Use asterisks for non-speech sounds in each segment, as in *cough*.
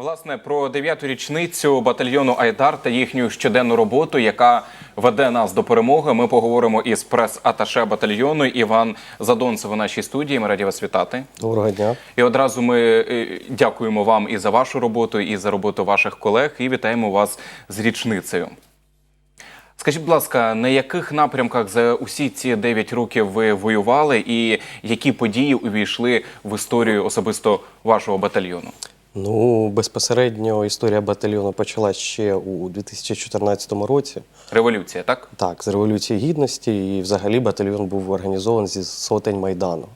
Власне, про дев'яту річницю батальйону Айдар та їхню щоденну роботу, яка веде нас до перемоги. Ми поговоримо із прес-аташе батальйону Іван Задонцев у нашій студії. Ми раді вас вітати. Доброго дня. І одразу ми е, дякуємо вам і за вашу роботу, і за роботу ваших колег, і вітаємо вас з річницею. Скажіть, будь ласка, на яких напрямках за усі ці 9 років ви воювали, і які події увійшли в історію особисто вашого батальйону? Ну, безпосередньо історія батальйону почалась ще у 2014 році. Революція, так? Так, з Революції Гідності, і взагалі батальйон був організований зі сотень Майдану.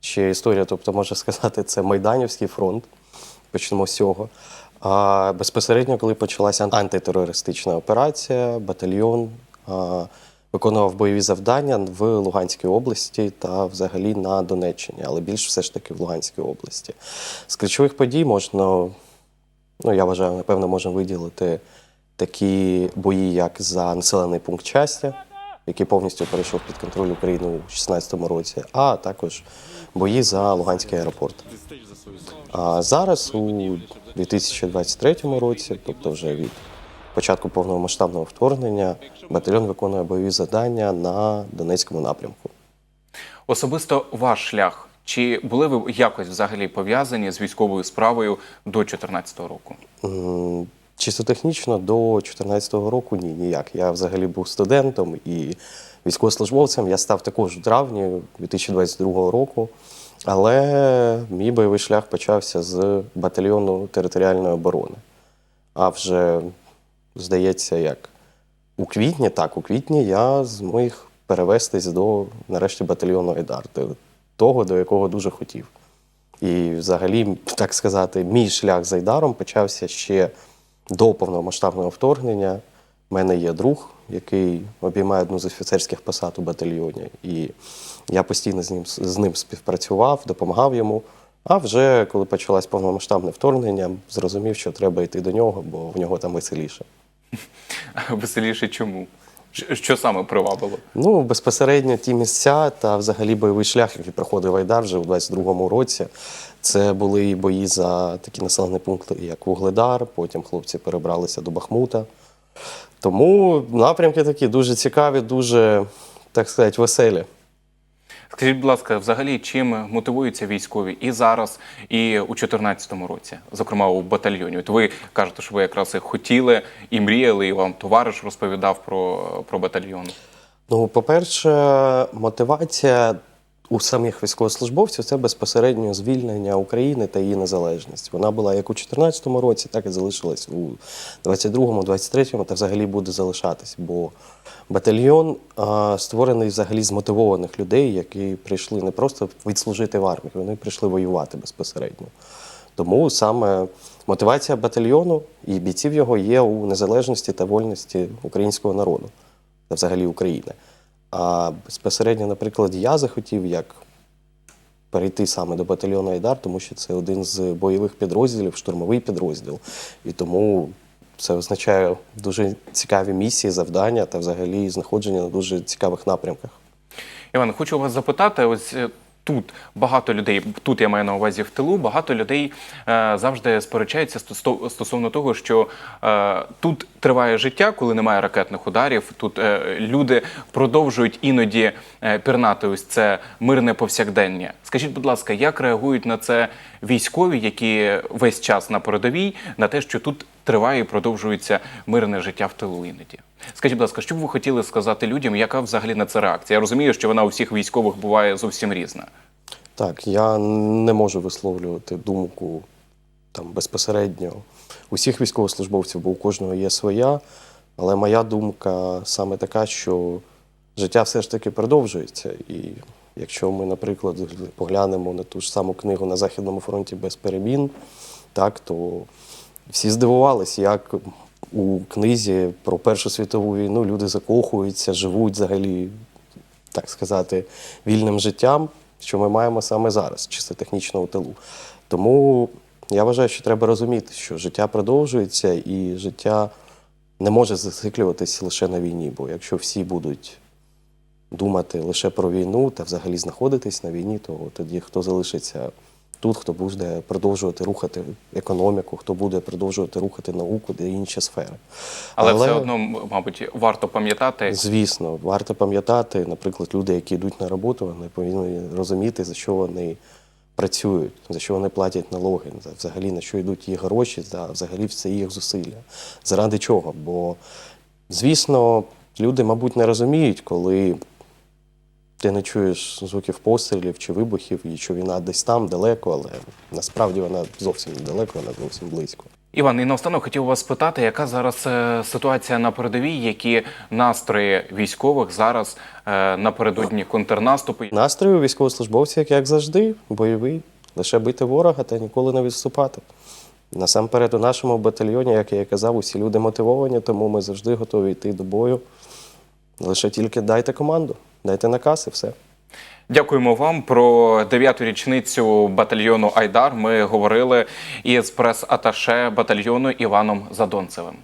Ще історія, тобто, можна сказати, це Майданівський фронт. Почнемо з цього. А безпосередньо, коли почалася антитерористична операція, батальйон а, виконував бойові завдання в Луганській області та взагалі на Донеччині, але більш все ж таки в Луганській області. З ключових подій можна, ну я вважаю, напевно, можна виділити такі бої, як за населений пункт Частя, який повністю перейшов під контроль України у 2016 році, а також бої за Луганський аеропорт. А зараз, у 2023 році, тобто вже від початку повномасштабного вторгнення, батальйон виконує бойові завдання на Донецькому напрямку. Особисто ваш шлях. Чи були ви якось взагалі пов'язані з військовою справою до 2014 року? Чисто технічно до 2014 року ні, ніяк. Я взагалі був студентом і військовослужбовцем. Я став також в травні 2022 року. Але мій бойовий шлях почався з батальйону територіальної оборони. А вже, здається, як у квітні, так, у квітні я зміг перевестись до нарешті батальйону Айдар, того, до якого дуже хотів. І взагалі, так сказати, мій шлях з Айдаром почався ще до повномасштабного вторгнення. У мене є друг, який обіймає одну з офіцерських посад у батальйоні. І я постійно з ним, з ним співпрацював, допомагав йому. А вже коли почалось повномасштабне вторгнення, зрозумів, що треба йти до нього, бо в нього там веселіше. *laughs* Веселіше чому? Що- саме привабило? Ну, безпосередньо ті місця та взагалі бойовий шлях, який проходив Айдар вже у 22-му році. Це були і бої за такі населені пункти, як Вугледар, потім хлопці перебралися до Бахмута. Тому напрямки такі дуже цікаві, дуже, так сказати, веселі. Скажіть, будь ласка, взагалі, чим мотивуються військові і зараз, і у 2014 році, зокрема у батальйоні? От ви кажете, що ви якраз і хотіли і мріяли, і вам товариш розповідав про, про батальйон. Ну, по-перше, мотивація у самих військовослужбовців це безпосередньо звільнення України та її незалежність. Вона була як у 2014 році, так і залишилась у 22-му, 23-му та взагалі буде залишатись. Бо батальйон а, створений взагалі з мотивованих людей, які прийшли не просто відслужити в армії, вони прийшли воювати безпосередньо. Тому саме мотивація батальйону і бійців його є у незалежності та вольності українського народу та взагалі України. А безпосередньо, наприклад, я захотів як перейти саме до батальйону Айдар, тому що це один з бойових підрозділів, штурмовий підрозділ. І тому це означає дуже цікаві місії, завдання та взагалі знаходження на дуже цікавих напрямках. Іван, хочу вас запитати: ось е, тут багато людей, тут я маю на увазі в тилу, багато людей е, завжди сперечаються сто- стосовно того, що е, тут триває життя, коли немає ракетних ударів. Тут е, люди продовжують іноді е, пірнати ось це мирне повсякдення. Скажіть, будь ласка, як реагують на це військові, які весь час на передовій, на те, що тут триває і продовжується мирне життя в тилу іноді? Скажіть, будь ласка, що б ви хотіли сказати людям, яка взагалі на це реакція? Я розумію, що вона у всіх військових буває зовсім різна. Так, я не можу висловлювати думку там безпосередньо усіх військовослужбовців, бо у кожного є своя. Але моя думка саме така, що життя все ж таки продовжується. І якщо ми, наприклад, поглянемо на ту ж саму книгу на Західному фронті без перемін, так, то всі здивувалися, як у книзі про Першу світову війну люди закохуються, живуть взагалі так сказати, вільним життям, що ми маємо саме зараз, чисто технічно у тилу. Тому я вважаю, що треба розуміти, що життя продовжується і життя не може зациклюватися лише на війні. Бо якщо всі будуть думати лише про війну та взагалі знаходитись на війні, то тоді хто залишиться тут, хто буде продовжувати рухати економіку, хто буде продовжувати рухати науку та інші сфери. Але, все одно, мабуть, варто пам'ятати. Звісно, варто пам'ятати, наприклад, люди, які йдуть на роботу, вони повинні розуміти, за що вони працюють, за що вони платять налоги, за взагалі на що йдуть їх гроші, за взагалі все їх зусилля. Заради чого? Бо, звісно, люди, мабуть, не розуміють, коли ти не чуєш звуків пострілів чи вибухів, і що війна десь там далеко, але насправді вона зовсім недалеко, вона зовсім близько. Іван, і наостанок хотів вас спитати, яка зараз е, ситуація на передовій, які настрої військових зараз е, напередодні контрнаступу? Настрій у військовослужбовців, як завжди, бойовий. Лише бити ворога та ніколи не відступати. Насамперед, у нашому батальйоні, як я казав, усі люди мотивовані, тому ми завжди готові йти до бою. Лише тільки дайте команду, дайте наказ і все. Дякуємо вам про дев'яту річницю батальйону Айдар. Ми говорили із прес-аташе батальйону Іваном Задонцевим.